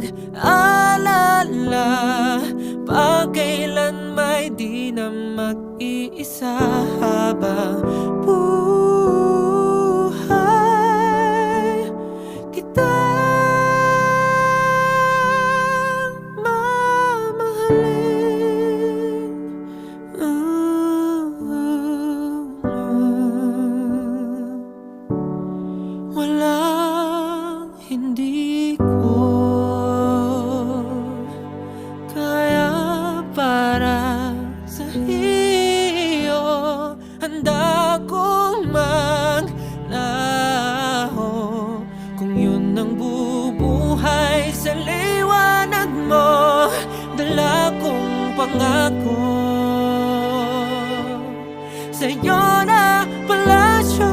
mag-alala Pagkailan may di na mag-iisa habang buhay. Kita mamahalin. Walang hindi sa liwanag mo Dala kong pangako. Sa'yo na palasyo